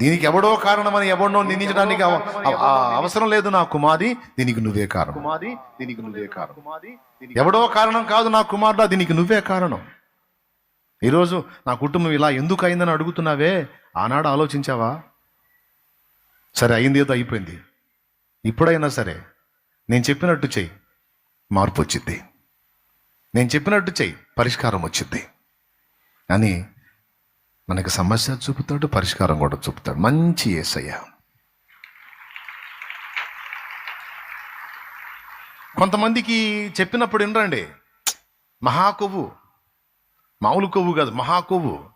దీనికి ఎవడో కారణమని ఎవడో నిందించడానికి అవసరం లేదు నా కుమారి దీనికి నువ్వే కారణం. కుమారి దీనికి నువ్వే కారణం. ఎవడో కారణం. కాదు నా కుమారుడా దీనికి నువ్వే కారణం. ఈరోజు నా కుటుంబం ఇలా ఎందుకు అయిందని అడుగుతున్నావే? ఆనాడు ఆలోచించావా? సరే అయింది ఏదో అయిపోయింది. ఇప్పుడైనా సరే నేను చెప్పినట్టు చెయ్యి మార్పు వచ్చింది నేను చెప్పినట్టు చెయ్యి పరిష్కారం వచ్చింది అని మనకి సమస్య చూపుతాడు పరిష్కారం కూడా చూపుతాడు. మంచి ఏసయ్య. కొంతమందికి చెప్పినప్పుడు వినరండి. మహా కొవ్వు మామూలు కొవ్వు కాదు మహా కొవ్వు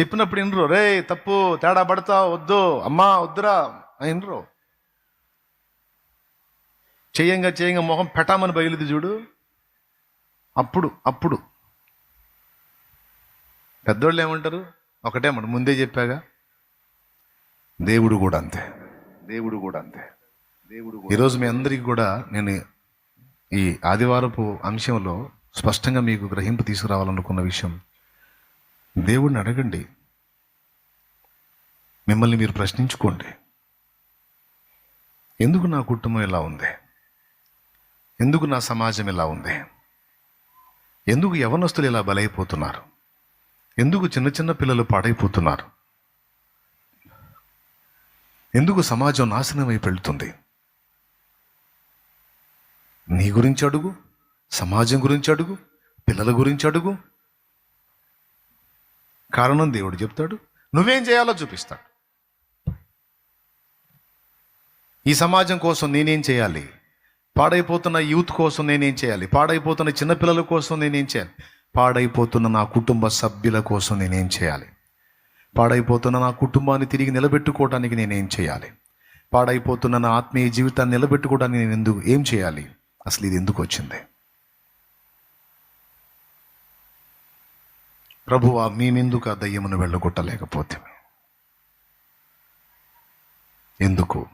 చెప్పినప్పుడు వినరు. రే తప్పు తేడా పడతా వద్దు అమ్మా వద్దురా అని వినరు. చేయంగా చేయంగా మొహం పెట్టామని బయలుది చూడు. అప్పుడు అప్పుడు. పెద్దోళ్ళు ఏమంటారు? ఒకటే మాట ముందే చెప్పాగా? దేవుడు కూడా అంతే. దేవుడు కూడా అంతే. దేవుడు ఈరోజు మీ అందరికీ కూడా నేను ఈ ఆదివారపు అంశంలో స్పష్టంగా మీకు గ్రహింపు తీసుకురావాలనుకున్న విషయం దేవుడిని అడగండి. మిమ్మల్ని మీరు ప్రశ్నించుకోండి. ఎందుకు నా కుటుంబం ఇలా ఉంది? ఎందుకు నా సమాజం ఇలా ఉంది? ఎందుకు యవనస్తులు ఇలా బలైపోతున్నారు? ఎందుకు చిన్న చిన్న పిల్లలు పాడైపోతున్నారు? ఎందుకు సమాజం నాశనం అయి నీ గురించి అడుగు సమాజం గురించి అడుగు పిల్లల గురించి అడుగు. కారణం దేవుడు చెప్తాడు నువ్వేం చేయాలో చూపిస్తాడు. ఈ సమాజం కోసం నేనేం చేయాలి? పాడైపోతున్న యూత్ కోసం నేనేం చేయాలి? పాడైపోతున్న చిన్నపిల్లల కోసం నేనేం చేయాలి? పాడైపోతున్న నా కుటుంబ సభ్యుల కోసం నేనేం చేయాలి? పాడైపోతున్న నా కుటుంబాన్ని తిరిగి నిలబెట్టుకోవడానికి నేనేం చేయాలి? పాడైపోతున్న నా ఆత్మీయ జీవితాన్ని నిలబెట్టుకోవడానికి నేను ఎందుకు ఏం చేయాలి? అసలు ఇది ఎందుకు వచ్చింది? ప్రభువా మేమెందుకు ఆ దయ్యమును వెళ్ళగొట్టలేకపోతే? ఎందుకు?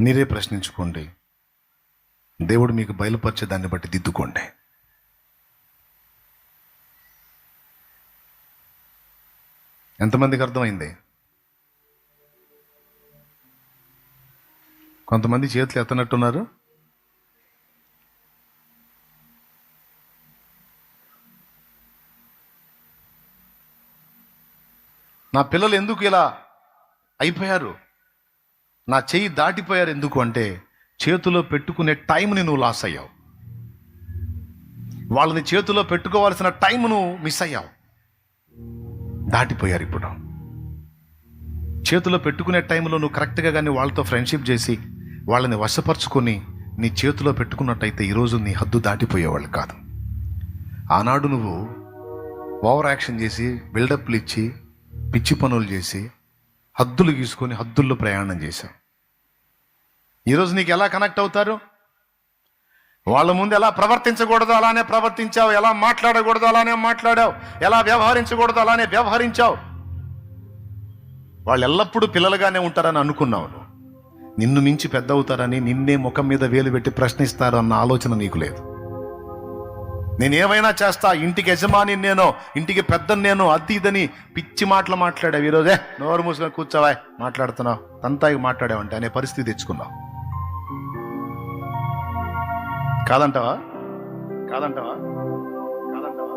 మీరే ప్రశ్నించుకోండి. దేవుడు మీకు బయలుపరిచే దాన్ని బట్టి దిద్దుకోండి. ఎంతమందికి అర్థమైంది? కొంతమంది చేతులు ఎత్తనట్టున్నారు? నా పిల్లలు ఎందుకు ఇలా అయిపోయారు? నా చెయ్యి దాటిపోయారు ఎందుకు అంటే చేతిలో పెట్టుకునే టైంని నువ్వు లాస్ అయ్యావు. వాళ్ళని చేతిలో పెట్టుకోవాల్సిన టైంను మిస్ అయ్యావు. దాటిపోయారు ఇప్పుడు. చేతిలో పెట్టుకునే టైంలో నువ్వు కరెక్ట్గా కానీ వాళ్ళతో ఫ్రెండ్షిప్ చేసి వాళ్ళని వశపరుచుకొని నీ చేతిలో పెట్టుకున్నట్టయితే ఈరోజు నీ హద్దు దాటిపోయేవాళ్ళు కాదు. ఆనాడు నువ్వు ఓవర్ యాక్షన్ చేసి బిల్డప్లు ఇచ్చి పిచ్చి పనులు చేసి హద్దులు గీసుకొని హద్దుల్లో ప్రయాణం చేశావు. ఈరోజు నీకు ఎలా కనెక్ట్ అవుతారు? వాళ్ళ ముందు ఎలా ప్రవర్తించకూడదు అలానే ప్రవర్తించావు. ఎలా మాట్లాడకూడదు అలానే మాట్లాడావు. ఎలా వ్యవహరించకూడదు అలానే వ్యవహరించావు. వాళ్ళు ఎల్లప్పుడూ పిల్లలుగానే ఉంటారని అనుకున్నావు నువ్వు. నిన్ను మించి పెద్ద అవుతారని నిన్నే ముఖం మీద వేలు పెట్టి ప్రశ్నిస్తారు అన్న ఆలోచన నీకు లేదు. నేనేమైనా చేస్తా? ఇంటికి యజమాని నేను ఇంటికి పెద్ద నేను అది ఇదని పిచ్చి మాటలు మాట్లాడావు. ఈరోజే నోరు మూసుకొని కూర్చోవా మాట్లాడుతున్నావు. తంతాయి మాట్లాడావంటే అనే పరిస్థితి తెచ్చుకున్నావు. కాదంటావా? కాదంటావా? కాదంటావా?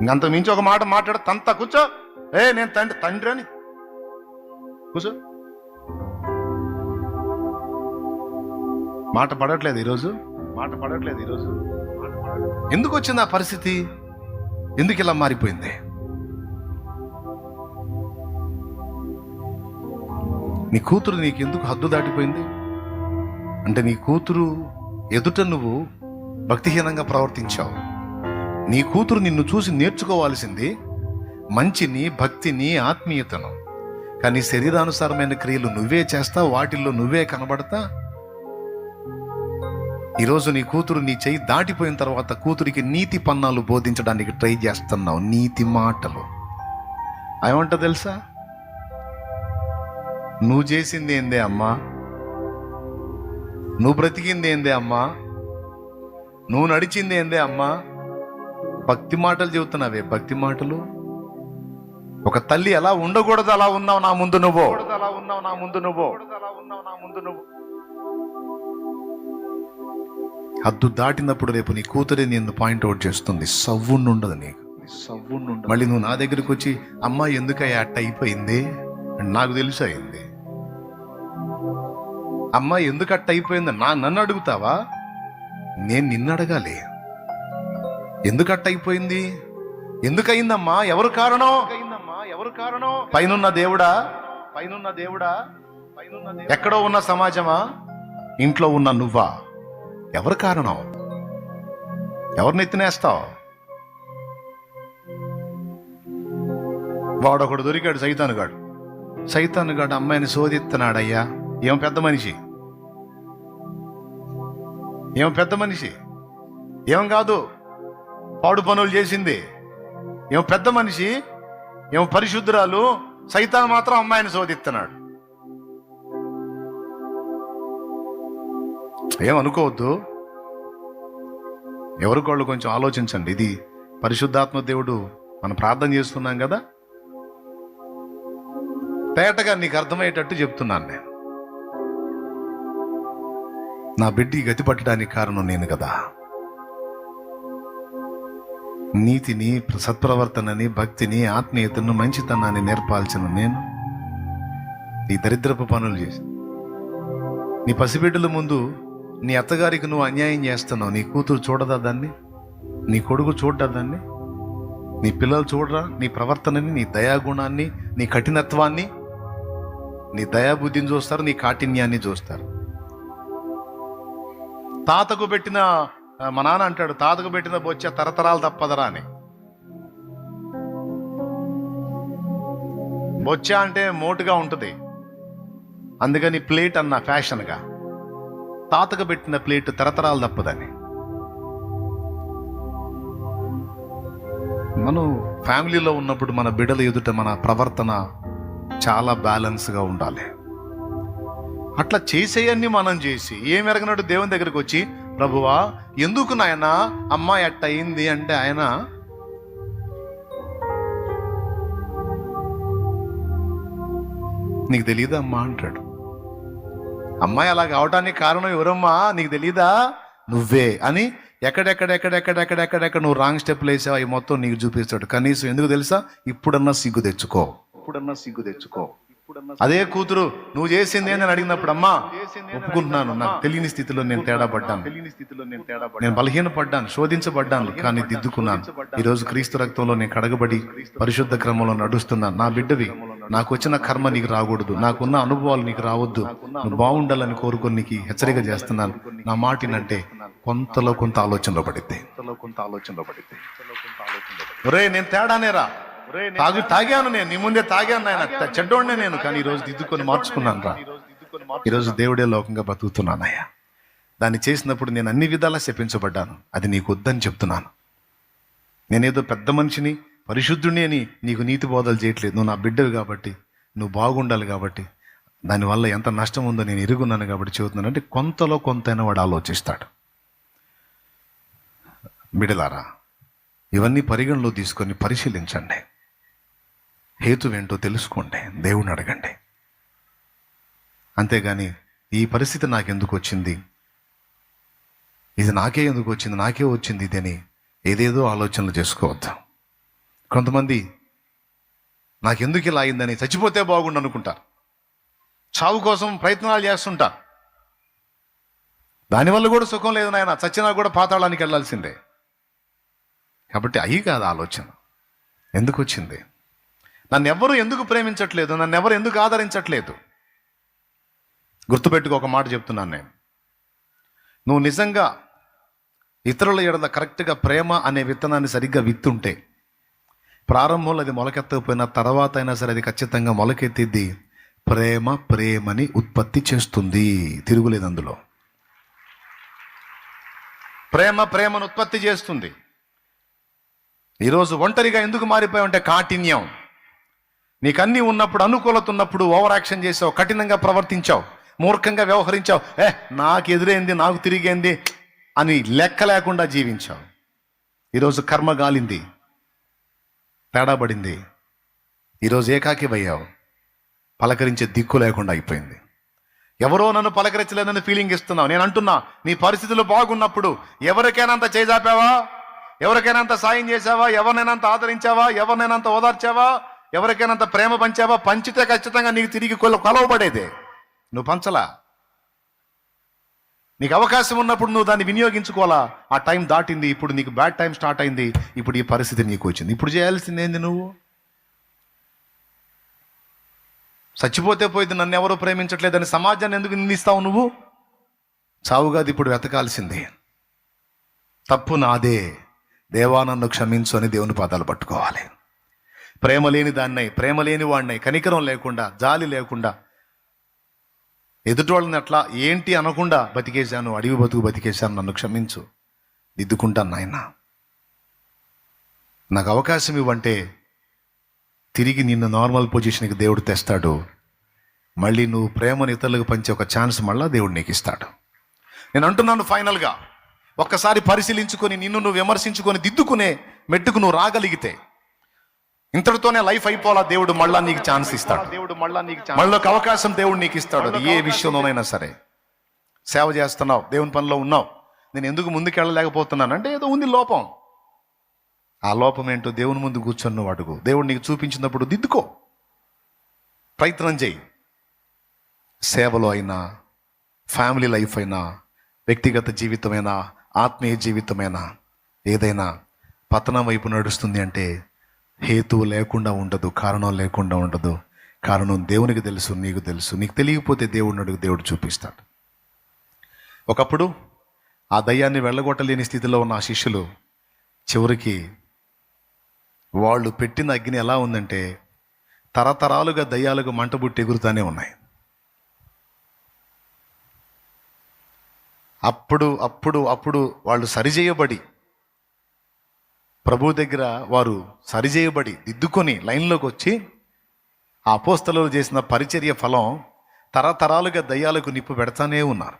ఇంకంత మించి ఒక మాట మాట్లాడ. తంత కూర్చో. ఏ నేను తండ్రి తండ్రి అని కూర్చో. మాట పడట్లేదు ఈరోజు. మాట పడట్లేదు ఈరోజు. ఎందుకు వచ్చింది ఆ పరిస్థితి? ఎందుకు ఇలా మారిపోయింది? నీ కూతురు నీకు ఎందుకు హద్దు దాటిపోయింది? అంటే నీ కూతురు ఎదుట నువ్వు భక్తిహీనంగా ప్రవర్తించావు. నీ కూతురు నిన్ను చూసి నేర్చుకోవాల్సింది మంచిని భక్తిని ఆత్మీయతను. కానీ శరీరానుసారమైన క్రియలు నువ్వే చేస్తా వాటిల్లో నువ్వే కనబడతా. ఈరోజు నీ కూతురు నీ చేయి దాటిపోయిన తర్వాత కూతురికి నీతి పన్నాలు బోధించడానికి ట్రై చేస్తున్నావు. నీతి మాటలు. ఏమంట తెలుసా? నువ్వు చేసింది ఏందే అమ్మా? నువ్వు బ్రతికింది ఏందే అమ్మా? నువ్వు నడిచింది ఏందే అమ్మా? భక్తి మాటలు చెబుతున్నావే భక్తి మాటలు? ఒక తల్లి ఎలా ఉండకూడదు అలా ఉన్నావు నా ముందు నువ్వు. అలా ఉన్నావు నా ముందు నువ్వు అలా ఉన్నావు నా ముందు నువ్వు హద్దు దాటినప్పుడు రేపు నీ కూతురే నిన్ను పాయింట్ అవుట్ చేస్తుంది సవ్వుండదు నీకు. సవ్వుండు మళ్ళీ నువ్వు నా దగ్గరికి వచ్చి అమ్మ ఎందుకయ్యా అట్ట అయిపోయింది? అని నాకు తెలుసు అయింది అమ్మ ఎందుకు అట్ట అయిపోయింది? నా నన్ను అడుగుతావా? నేను నిన్ను అడగాలి. ఎందుకు అట్ట అయిపోయింది? ఎందుకయిందమ్మా ఎవరు కారణం? ఎవరు కారణం? పైనున్న దేవుడా? పైనున్న దేవుడా? పైనున్న ఎక్కడో ఉన్న సమాజమా? ఇంట్లో ఉన్న నువ్వా? ఎవరు కారణం? ఎవరిని ఎత్తినేస్తావు వాడొకడు దొరికాడు సైతానుగాడు. సైతానుగాడు అమ్మాయిని శోధిస్తున్నాడయ్యా. ఏం పెద్ద మనిషి? ఏం పెద్ద మనిషి? ఏం కాదు. పాడు పనులు చేసింది. ఏం పెద్ద మనిషి? ఏం పరిశుద్ధురాలు? సైతాన్ మాత్రం అమ్మాయిని శోధిస్తున్నాడు. ఏమనుకోవద్దు ఎవరికోళ్ళు కొంచెం ఆలోచించండి. ఇది పరిశుద్ధాత్మ దేవుడు మనం ప్రార్థన చేస్తున్నాం కదా? తేటగా నీకు అర్థమయ్యేటట్టు చెప్తున్నాను నేను. నా బిడ్డ గతిపట్టడానికి గతి పట్టడానికి కారణం నేను కదా. నీతిని సత్ప్రవర్తనని భక్తిని ఆత్మీయతను మంచితనాన్ని నేర్పాల్సిన నేను నీ దరిద్రపు పనులు చేసి నీ పసిబిడ్డల ముందు నీ అత్తగారికి నువ్వు అన్యాయం చేస్తున్నావు. నీ కూతురు చూడదా దాన్ని? నీ కొడుకు చూడదా దాన్ని? నీ పిల్లలు చూడరా? నీ ప్రవర్తనని నీ దయాగుణాన్ని నీ కఠినత్వాన్ని నీ దయాబుద్ధిని చూస్తారు నీ కాఠిన్యాన్ని చూస్తారు. తాతకు పెట్టిన మా నాన్న అంటాడు తాతకు పెట్టిన బొచ్చ తరతరాలు తప్పదరా అని. బొచ్చ అంటే మోటుగా ఉంటుంది. అందుకని ప్లేట్ అన్న ఫ్యాషన్గా. తాతకు పెట్టిన ప్లేట్ తరతరాలు తప్పదని. మనం ఫ్యామిలీలో ఉన్నప్పుడు మన బిడ్డల ఎదుట మన ప్రవర్తన చాలా బ్యాలెన్స్గా ఉండాలి. అట్లా చేసేయన్ని మనం చేసి ఏం ఎరగనట్టు దేవుని దగ్గరికి వచ్చి ప్రభువా ఎందుకు నాయన అమ్మాయి అట్ట అయింది అంటే ఆయన నీకు తెలియదా అమ్మా? అంటాడు. అమ్మాయి అలా కావటానికి కారణం ఎవరమ్మా? నీకు తెలీదా? నువ్వే. అని ఎక్కడెక్కడెక్కడెక్కడెక్కడెక్కడ నువ్వు రాంగ్ స్టెప్లు వేసావు అవి మొత్తం నీకు చూపిస్తాడు. కనీసం ఎందుకు తెలుసా? ఇప్పుడన్నా సిగ్గు తెచ్చుకో. ఇప్పుడన్నా సిగ్గు తెచ్చుకో. అదే కూతురు నువ్వు చేసింది అని అడిగినప్పుడు అమ్మా ఒప్పుకుంటున్నాను నాకు తెలియని స్థితిలో నేను తేడా పడ్డాను తెలియని స్థితిలో నేను తేడా నేను బలహీన పడ్డాను శోధించబడ్డాను కానీ దిద్దుకున్నాను. ఈ రోజు క్రీస్తు రక్తంలో నేను కడగబడి పరిశుద్ధ క్రమంలో నడుస్తున్నాను. నా బిడ్డవి నాకు వచ్చిన కర్మ నీకు రాకూడదు. నాకున్న అనుభవాలు నీకు రావద్దు. నువ్వు బాగుండాలని కోరుకొని నీకు హెచ్చరిక చేస్తున్నాను. నా మాటినంటే కొంతలో కొంత ఆలోచనలో పడిద్ది. పడితే కొంత ఆలోచనలో పడితే ఒరే నేను తేడానేరా? తాగు తాగాను నేను. నీ ముందే తాగాను నాయన. చెడ్డోడినే నేను. కానీ ఈ రోజు దిద్దుకొని మార్చుకున్నాను రా. ఈరోజు ఈరోజు దేవుడే లోకంగా బతుకుతున్నానయ్యా దాన్ని చేసినప్పుడు నేను అన్ని విధాలా శపించబడ్డాను. అది నీకు వద్దని చెప్తున్నాను. నేనేదో పెద్ద మనిషిని పరిశుద్ధుని అని నీకు నీతి బోధలు చేయట్లేదు. నువ్వు నా బిడ్డవి కాబట్టి నువ్వు బాగుండాలి కాబట్టి దానివల్ల ఎంత నష్టం ఉందో నేను ఎరుగున్నాను కాబట్టి చెబుతున్నాను. అంటే కొంతలో కొంతైనా వాడు ఆలోచిస్తాడు. బిడలారా ఇవన్నీ పరిగణలో తీసుకొని పరిశీలించండి. హేతువేంటో తెలుసుకోండి. దేవుని అడగండి. అంతేగాని ఈ పరిస్థితి నాకెందుకు వచ్చింది? ఇది నాకే ఎందుకు వచ్చింది? నాకే వచ్చింది ఇది అని ఏదేదో ఆలోచనలు చేసుకోవద్దు. కొంతమంది నాకెందుకు ఇలా అయిందని చచ్చిపోతే బాగుండు అనుకుంటారు. చావు కోసం ప్రయత్నాలు చేస్తుంటారు. దానివల్ల కూడా సుఖం లేదు నాయన. చచ్చినా కూడా పాతాళానికి వెళ్ళాల్సిందే. కాబట్టి అయి కాదు ఆలోచన. ఎందుకు వచ్చింది? నన్ను ఎవరు ఎందుకు ప్రేమించట్లేదు? నన్ను ఎవరు ఎందుకు ఆదరించట్లేదు? గుర్తుపెట్టుకో ఒక మాట చెప్తున్నాను నేను. నువ్వు నిజంగా ఇతరుల ఎడల కరెక్ట్గా ప్రేమ అనే విత్తనాన్ని సరిగ్గా విత్తుంటే ప్రారంభంలో అది మొలకెత్తకపోయినా తర్వాత అయినా సరే అది ఖచ్చితంగా మొలకెత్తిద్ది. ప్రేమ ప్రేమని ఉత్పత్తి చేస్తుంది. తిరుగులేదు అందులో. ప్రేమ ప్రేమను ఉత్పత్తి చేస్తుంది. ఈరోజు ఒంటరిగా ఎందుకు మారిపోయావంటే కాఠిన్యం. నీకు అన్నీ ఉన్నప్పుడు అనుకూలత ఉన్నప్పుడు ఓవర్ యాక్షన్ చేసావు కఠినంగా ప్రవర్తించావు మూర్ఖంగా వ్యవహరించావు. ఏ నాకు ఎదురైంది నాకు తిరిగేంది అని లెక్క లేకుండా జీవించావు. ఈరోజు కర్మ గాలింది తేడాబడింది. ఈరోజు ఏకాకిభయ్యావు పలకరించే దిక్కు లేకుండా అయిపోయింది. ఎవరో నన్ను పలకరించలేదని ఫీలింగ్ ఇస్తున్నావు. నేను అంటున్నా నీ పరిస్థితులు బాగున్నప్పుడు ఎవరికైనా అంత చేజాపావా? ఎవరికైనా అంత సాయం చేసావా ఎవరినైనా అంత ఆదరించావా? ఎవరినైనా అంత ఓదార్చావా? ఎవరికైనా అంత ప్రేమ పంచావా పంచితే ఖచ్చితంగా నీకు తిరిగి కొల కొలవబడేదే. నువ్వు పంచలా? నీకు అవకాశం ఉన్నప్పుడు నువ్వు దాన్ని వినియోగించుకోవాలా? ఆ టైం దాటింది ఇప్పుడు నీకు బ్యాడ్ టైం స్టార్ట్ అయింది ఇప్పుడు ఈ పరిస్థితి నీకు వచ్చింది. ఇప్పుడు చేయాల్సింది ఏంది నువ్వు? చచ్చిపోతే పోయింది నన్ను ఎవరో ప్రేమించట్లేదని సమాజాన్ని ఎందుకు నిందిస్తావు నువ్వు? చావుగా అది ఇప్పుడు వెతకాల్సిందే. తప్పు నాదే. దేవా నన్ను క్షమించు అని దేవుని పాదాలు పట్టుకోవాలి. ప్రేమ లేని దాన్నై ప్రేమ లేని వాడినై కనికరం లేకుండా జాలి లేకుండా. ఎదుటి వాళ్ళని అట్లా ఏంటి అనకుండా బతికేశాను అడవి బతుకు బతికేశాను నన్ను క్షమించు. దిద్దుకుంటాను నాయన. నాకు అవకాశం ఇవ్వంటే తిరిగి నిన్ను నార్మల్ పొజిషన్కి దేవుడు తెస్తాడు. మళ్ళీ నువ్వు ప్రేమను ఇతరులకు పంచే ఒక ఛాన్స్ మళ్ళా దేవుడు నీకు ఇస్తాడు. నేను అంటున్నాను ఫైనల్గా. ఒక్కసారి పరిశీలించుకొని నిన్ను నువ్వు విమర్శించుకొని దిద్దుకునే మెట్టుకు నువ్వు రాగలిగితే ఇంతటితోనే లైఫ్ అయిపోలా దేవుడు మళ్ళా నీకు ఛాన్స్ ఇస్తాడు. దేవుడు మళ్ళా నీకు మళ్ళీ ఒక అవకాశం దేవుడు నీకు ఇస్తాడు. అది ఏ విషయంలోనైనా సరే. సేవ చేస్తున్నావు దేవుని పనిలో ఉన్నావు. నేను ఎందుకు ముందుకెళ్ళలేకపోతున్నాను అంటే ఏదో ఉంది లోపం. ఆ లోపం ఏంటో దేవుని ముందు కూర్చొని నువ్వు అడుగు. దేవుడు నీకు చూపించినప్పుడు దిద్దుకో. ప్రయత్నం చేయి. సేవలో అయినా ఫ్యామిలీ లైఫ్ అయినా వ్యక్తిగత జీవితమైనా ఆత్మీయ జీవితమైనా ఏదైనా పతనం వైపు నడుస్తుంది అంటే హేతువు లేకుండా ఉండదు కారణం లేకుండా ఉండదు. కారణం దేవునికి తెలుసు నీకు తెలుసు. నీకు తెలియకపోతే దేవుడిని అడుగు దేవుడు చూపిస్తాడు. ఒకప్పుడు ఆ దయ్యాన్ని వెళ్ళగొట్టలేని స్థితిలో ఉన్న ఆ శిష్యులు చివరికి వాళ్ళు పెట్టిన అగ్ని ఎలా ఉందంటే తరతరాలుగా దయ్యాలకు మంటబుట్టి ఎగురుతానే ఉన్నాయి. అప్పుడు అప్పుడు అప్పుడు వాళ్ళు సరిచేయబడి ప్రభు దగ్గర వారు సరిచేయబడి దిద్దుకొని లైన్లోకి వచ్చి ఆ అపోస్తలు చేసిన పరిచర్య ఫలం తరతరాలుగా దయ్యాలకు నిప్పు పెడతానే ఉన్నారు.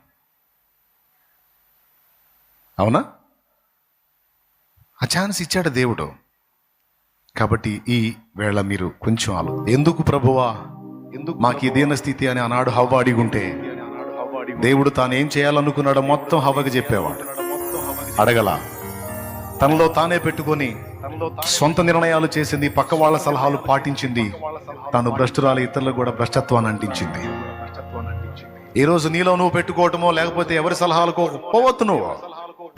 అవునా? ఆ ఛాన్స్ ఇచ్చాడు దేవుడు. కాబట్టి ఈ వేళ మీరు కొంచెం ఆలో ఎందుకు ప్రభువా? ఎందుకు మాకు ఇదేన స్థితి అని ఆనాడు హవ్వ అడిగుంటే అన్నాడు దేవుడు తాను ఏం చేయాలనుకున్నాడో మొత్తం హవ్వకి చెప్పేవాడు. అడగల? తనలో తానే పెట్టుకొని సొంత నిర్ణయాలు చేసింది పక్క వాళ్ళ సలహాలు పాటించింది. తాను భ్రష్టురాలు ఇతరులకు కూడా భ్రష్టత్వాన్ని అంటించింది. ఈ రోజు నీలో నువ్వు పెట్టుకోవటమో లేకపోతే ఎవరి సలహాలకో పోవద్దు నువ్వు.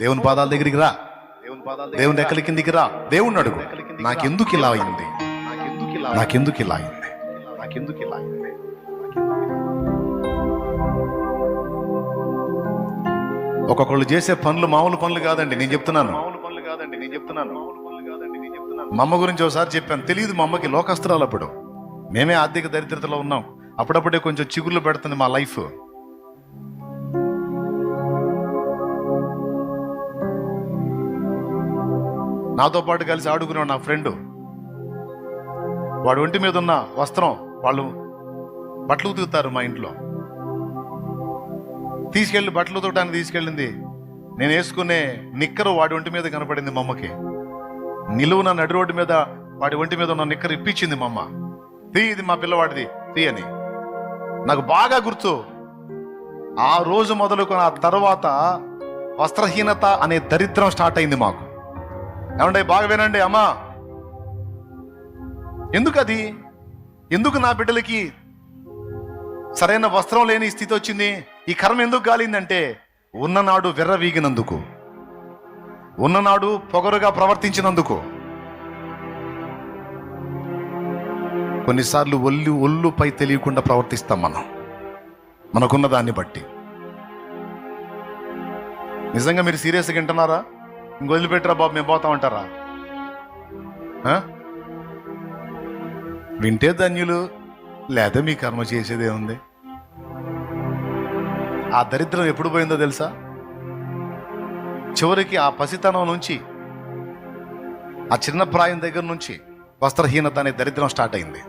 దేవుని పాదాల దగ్గరికి రా. దేవుని రెక్కల కిందికి రా. దేవుణ్ణి అడుగు. నాకెందుకు ఇలా అయింది? నాకెందుకు ఇలా అయింది? నాకెందుకు ఇలా అయింది? ఒక్కొక్కళ్ళు చేసే పనులు మామూలు పనులు కాదండి. నేను చెప్తున్నాను. కాదండి నేను చెప్తున్నాను. మా అమ్మ గురించి ఒకసారి చెప్పాను. తెలియదు మా అమ్మకి లోకస్త్రాలు అప్పుడు. మేమే ఆర్థిక దరిద్రతలో ఉన్నాం. అప్పుడప్పుడే కొంచెం చిగుర్లు పెడుతుంది మా లైఫ్. నాతో పాటు కలిసి ఆడుకున్నాడు నా ఫ్రెండ్. వాడు ఒంటి మీద ఉన్న వస్త్రం వాళ్ళు బట్టలు ఉతుకుతారు మా ఇంట్లో. తీసుకెళ్ళి బట్టలు ఉతకడానికి తీసుకెళ్ళింది నేను వేసుకునే నిక్కరు వాడి ఒంటి మీద కనపడింది మా అమ్మకి. నిలువున నడి రోడ్డు మీద వాడి ఒంటి మీద ఉన్న నిక్కర్ ఇప్పించింది మా అమ్మ. తీ ఇది మా పిల్లవాడిది. తీ అని. నాకు బాగా గుర్తు. ఆ రోజు మొదలుకొని ఆ తర్వాత వస్త్రహీనత అనే దరిద్రం స్టార్ట్ అయింది మాకు. ఏమంటే బాగా వినండి అమ్మా. ఎందుకు అది ఎందుకు నా బిడ్డలకి సరైన వస్త్రం లేని స్థితి వచ్చింది? ఈ కర్మ ఎందుకు గాలిందంటే ఉన్ననాడు వెర్రవీగినందుకు. ఉన్ననాడు పొగరుగా ప్రవర్తించినందుకు. కొన్నిసార్లు ఒళ్ళు ఒళ్ళుపై తెలియకుండా ప్రవర్తిస్తాం మనం. మనకున్న దాన్ని బట్టి. నిజంగా మీరు సీరియస్గా వింటున్నారా? ఇంక వదిలిపెట్టరా బాబు మేము పోతామంటారా ఆ? వింటే ధన్యులు లేదా మీ కర్మ చేసేదే ఉంది. ఆ దరిద్రం ఎప్పుడు పోయిందో తెలుసా? చివరికి ఆ పసితనం నుంచి ఆ చిన్న ప్రాయం దగ్గర నుంచి వస్త్రహీనత అనే దరిద్రం స్టార్ట్ అయింది.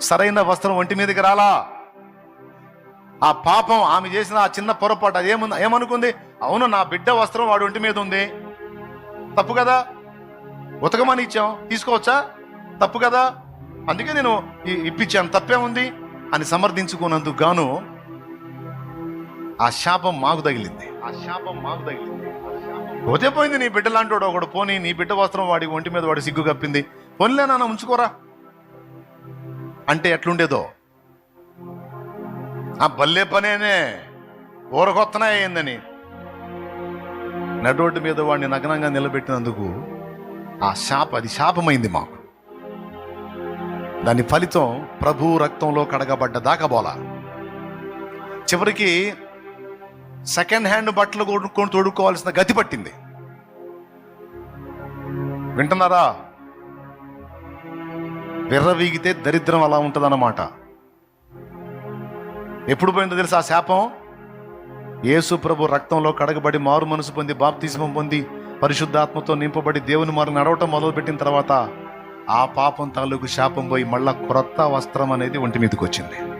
సరైన వస్త్రం ఒంటి మీదకి రాలా? ఆ పాపం ఆమె చేసిన ఆ చిన్న పొరపాటు అది ఏముంది? ఏమనుకుంది? అవును నా బిడ్డ వస్త్రం వాడు ఒంటి మీద ఉంది. తప్పు కదా? ఉతకమని ఇచ్చాం. తీసుకోవచ్చా? తప్పు కదా? అందుకే నేను ఇప్పించాను. తప్పే ఉంది అని సమర్థించుకున్నందుకు గాను ఆ శాపం మాకు తగిలింది. ఆ శాపం మాకు తగిలింది. పోతే పోయింది నీ బిడ్డ లాంటి వాడు ఒకడు. పోనీ నీ బిడ్డ వస్త్రం వాడి ఒంటి మీద వాడి సిగ్గు కప్పింది. పోన్లే నాన్న ఉంచుకోరా. అంటే ఎట్లుండేదో? ఆ బల్లే పనేనే ఊరకొత్తనే అయిందని నడోడ్డు మీద వాడిని నగ్నంగా నిలబెట్టినందుకు ఆ శాప అది శాపమైంది మాకు. దాని ఫలితం ప్రభు రక్తంలో కడగబడ్డ దాకా బోలా. చివరికి సెకండ్ హ్యాండ్ బట్టలు కొనుక్కొని తోడుకోవాల్సిన గతి పట్టింది. వింటున్నారా? విర్రవీగితే దరిద్రం అలా ఉంటుందన్నమాట. ఎప్పుడు పోయిందో తెలుసు ఆ శాపం? యేసు ప్రభు రక్తంలో కడగబడి మారు మనసు పొంది బాప్తిజమం పొంది పరిశుద్ధాత్మతో నింపబడి దేవుని మారు నడవటం మొదలుపెట్టిన తర్వాత ఆ పాపం తాలూకు శాపం పోయి మళ్ళా క్రొత్త వస్త్రం అనేది ఒంటి మీదకి వచ్చింది.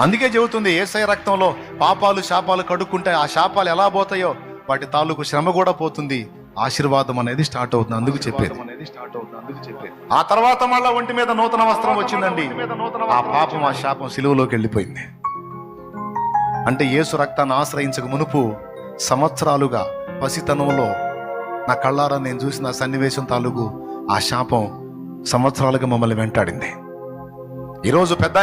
అందుకే చెబుతుంది ఏసై రక్తంలో పాపాలు శాపాలు కడుక్కుంటే ఆ శాపాలు ఎలా పోతాయో వాటి తాలూకు శ్రమ కూడా పోతుంది. ఆశీర్వాదం అనేది స్టార్ట్ అవుతుంది. అందుకు చెప్పేది. ఆ తర్వాత మళ్ళా ఒంటి మీద నూతన వస్త్రం వచ్చిందండి. ఆ పాపం ఆ శాపం సిలువలోకి వెళ్ళిపోయింది. అంటే యేసు రక్తాన్ని ఆశ్రయించక మునుపు సంవత్సరాలుగా పసితనంలో నా కళ్ళారా నేను చూసిన సన్నివేశం తాలూకు ఆ శాపం సంవత్సరాలుగా మమ్మల్ని వెంటాడింది. ఈరోజు పెద్ద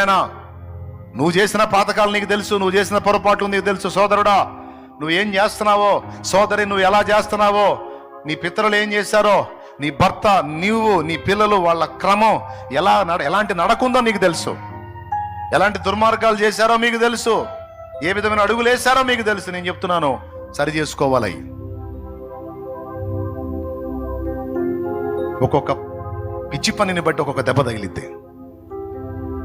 నువ్వు చేసిన పాతకాలు నీకు తెలుసు నువ్వు చేసిన పొరపాట్లు నీకు తెలుసు సోదరుడా. నువ్వు ఏం చేస్తున్నావో సోదరి నువ్వు ఎలా చేస్తున్నావో నీ పితరులు ఏం చేశారో నీ భర్త నీవు నీ పిల్లలు వాళ్ళ క్రమం ఎలా నడ ఎలాంటి నడకుందో నీకు తెలుసు. ఎలాంటి దుర్మార్గాలు చేశారో మీకు తెలుసు. ఏ విధమైన అడుగులు వేశారో మీకు తెలుసు. నేను చెప్తున్నాను సరి చేసుకోవాలి. ఒక్కొక్క పిచ్చి పనిని బట్టి ఒక్కొక్క దెబ్బ తగిలిద్ది.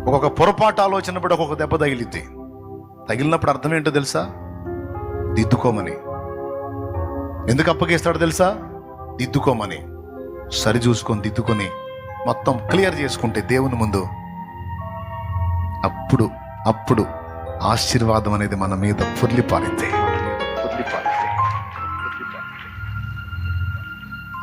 ఒక్కొక్క పొరపాటు ఆలోచన ఒక్కొక్క దెబ్బ తగిలిద్ది. తగిలినప్పుడు అర్థం ఏంటో తెలుసా? దిద్దుకోమని. ఎందుకు అప్పగిస్తాడో తెలుసా? దిద్దుకోమని. సరి చూసుకొని దిద్దుకొని మొత్తం క్లియర్ చేసుకుంటే దేవుని ముందు అప్పుడు అప్పుడు ఆశీర్వాదం అనేది మన మీద పొర్లి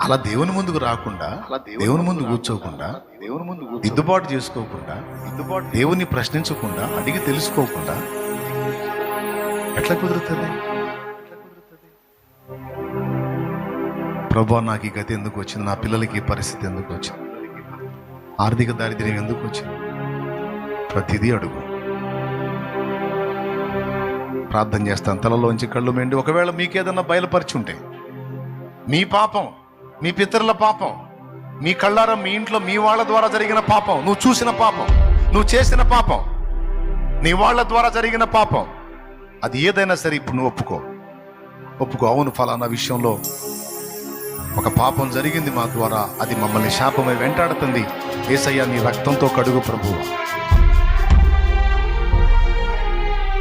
అలా దేవుని ముందుకు రాకుండా అలా దేవుని ముందు కూర్చోకుండా దేవుని ముందు. దిద్దుబాటు చేసుకోకుండా దిద్దుబాటు దేవుని ప్రశ్నించకుండా అడిగి తెలుసుకోకుండా ఎట్లా కుదురుతుంది? ప్రభా నాకు ఈ గతి ఎందుకు వచ్చింది? నా పిల్లలకి ఈ పరిస్థితి ఎందుకు వచ్చింది? ఆర్థిక దారిద్ర్యం ఎందుకు వచ్చింది? ప్రతిదీ అడుగు. ప్రార్థన చేస్తాను. తలలోంచి కళ్ళు మెండి ఒకవేళ మీకేదన్నా బయలుపరిచి ఉంటే మీ పాపం మీ పితరుల పాపం మీ కళ్ళారా మీ ఇంట్లో మీ వాళ్ళ ద్వారా జరిగిన పాపం నువ్వు చూసిన పాపం నువ్వు చేసిన పాపం నీ వాళ్ళ ద్వారా జరిగిన పాపం. అది ఏదైనా సరే ఇప్పుడు నువ్వు ఒప్పుకో. ఒప్పుకో. అవును ఫలానా విషయంలో ఒక పాపం జరిగింది మా ద్వారా. అది మమ్మల్ని శాపమై వెంటాడుతుంది. ఏసయ్యా నీ రక్తంతో కడుగు ప్రభువు.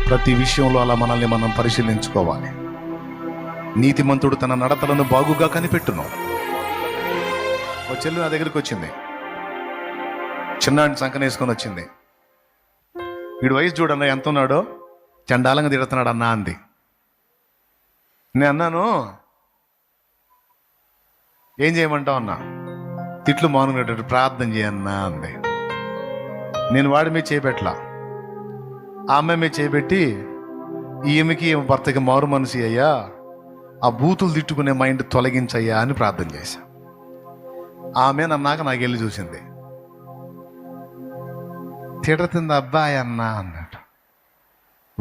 ప్రతి విషయంలో అలా మనల్ని మనం పరిశీలించుకోవాలి. నీతిమంతుడు తన నడతలను బాగుగా కనిపెట్టును. ఓ చెల్లి నా దగ్గరికి వచ్చింది. చిన్నాడిని సంకనేసుకొని వచ్చింది. వీడు వయసు చూడన్నా ఎంత ఉన్నాడో చండాలంగా తిడుతున్నాడు అన్నా అంది. నేను అన్నాను ఏం చేయమంటావు అన్నా? తిట్లు మానుకునేటట్టు ప్రార్థన చేయన్నా అంది. నేను వాడి మీద చేపెట్లా ఆ అమ్మాయి మీద చేపెట్టి ఈమెకి ఈమె భర్తకి మారు మనసి అయ్యా? ఆ బూతులు తిట్టుకునే మైండ్ తొలగించయ్యా అని ప్రార్థన చేశా. ఆమె నన్నాక నాకు వెళ్ళి చూసింది. తిడుతుంది అబ్బాయి అన్నా అన్నట్టు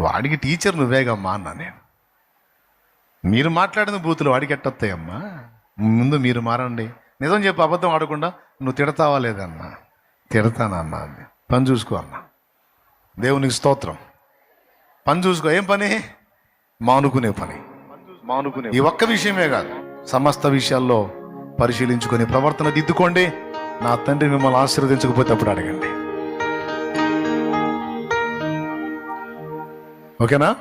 వాడికి టీచర్ నువ్వేగమ్మా అన్నా నేను. మీరు మాట్లాడిన బూతులు వాడికి ఎట్టొస్తాయమ్మా ముందు మీరు మారండి. నిజం చెప్పు అబద్ధం ఆడకుండా నువ్వు తిడతావా లేదన్నా? తిడతానన్నా అంది. పని చూసుకో అన్నా. దేవునికి స్తోత్రం. పని చూసుకో. ఏం పని? మానుకునే పని. మానుకునే ఈ ఒక్క విషయమే కాదు సమస్త విషయాల్లో పరిశీలించుకొని ప్రవర్తన దిద్దుకోండి. నా తండ్రి మిమ్మల్ని ఆశీర్వదించకపోతే అప్పుడు అడగండి. ఓకేనా?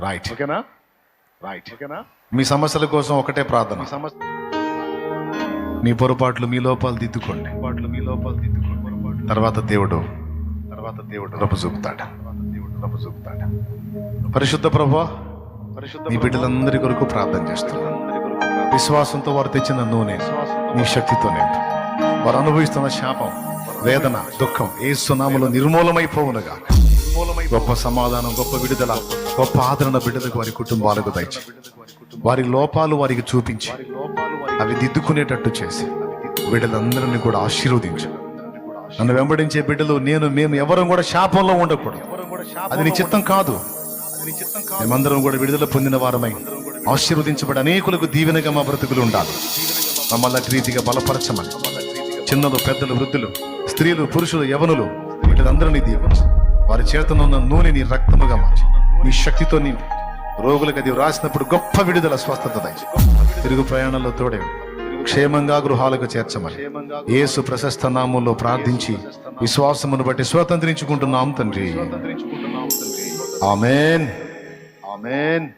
రైట్ ఓకేనా? రైట్ ఓకేనా? మీ సమస్యల కోసం ఒకటే ప్రార్థన. మీ సమస్య మీ పొరపాట్లు మీ లోపాలు దిద్దుకోండి. పాటలు మీ లోపాలు దిద్దుకోండి. పొరపాటు తర్వాత దేవుడు తర్వాత దేవుడు రూప చూపుతాడు. దేవుడు రప్ప చూపుతాడు. పరిశుద్ధ ప్రభా పరిశుద్ధ మీ బిడ్డలందరి కొరకు ప్రార్థన చేస్తున్నాను. విశ్వాసంతో వారు తెచ్చిన నూనె నీ శక్తితో నింపు వారు అనుభవిస్తున్న శాపం వేదన దుఃఖం ఏ సునాములో నిర్మూలమైపోవునుగా గొప్ప సమాధానం గొప్ప విడుదల గొప్ప ఆదరణ బిడ్డలకు వారి కుటుంబాలకు దయచి వారి లోపాలు వారికి చూపించి అవి దిద్దుకునేటట్టు చేసి బిడ్డలందరినీ కూడా ఆశీర్వదించు. నన్ను వెంబడించే బిడ్డలు నేను మేము ఎవరం కూడా శాపంలో ఉండకూడదు. అది నీ చిత్తం కాదు. మేమందరం కూడా విడుదల పొందిన వారమై ఆశీర్వదించబడి అనేకులకు దీవెనగా మా బ్రతుకులు ఉండాలి. మమ్మల్ని రీతిగా బలపరచమని. చిన్నలు పెద్దలు వృద్ధులు స్త్రీలు పురుషులు యవనులు వీటిలందరినీ దీవించు. వారి చేతనున్న నూనెని రక్తముగా మార్చి. నీ శక్తితో నింపి. రోగులకు అది రాసినప్పుడు గొప్ప విడుదల స్వస్థత దయచి. తిరుగు ప్రయాణంలో తోడే. క్షేమంగా గృహాలకు చేర్చమని. యేసు ప్రశస్త నామంలో ప్రార్థించి విశ్వాసమును బట్టి స్వతంత్రించుకుంటున్నాం తండ్రి. ఆమెన్. ఆమెన్.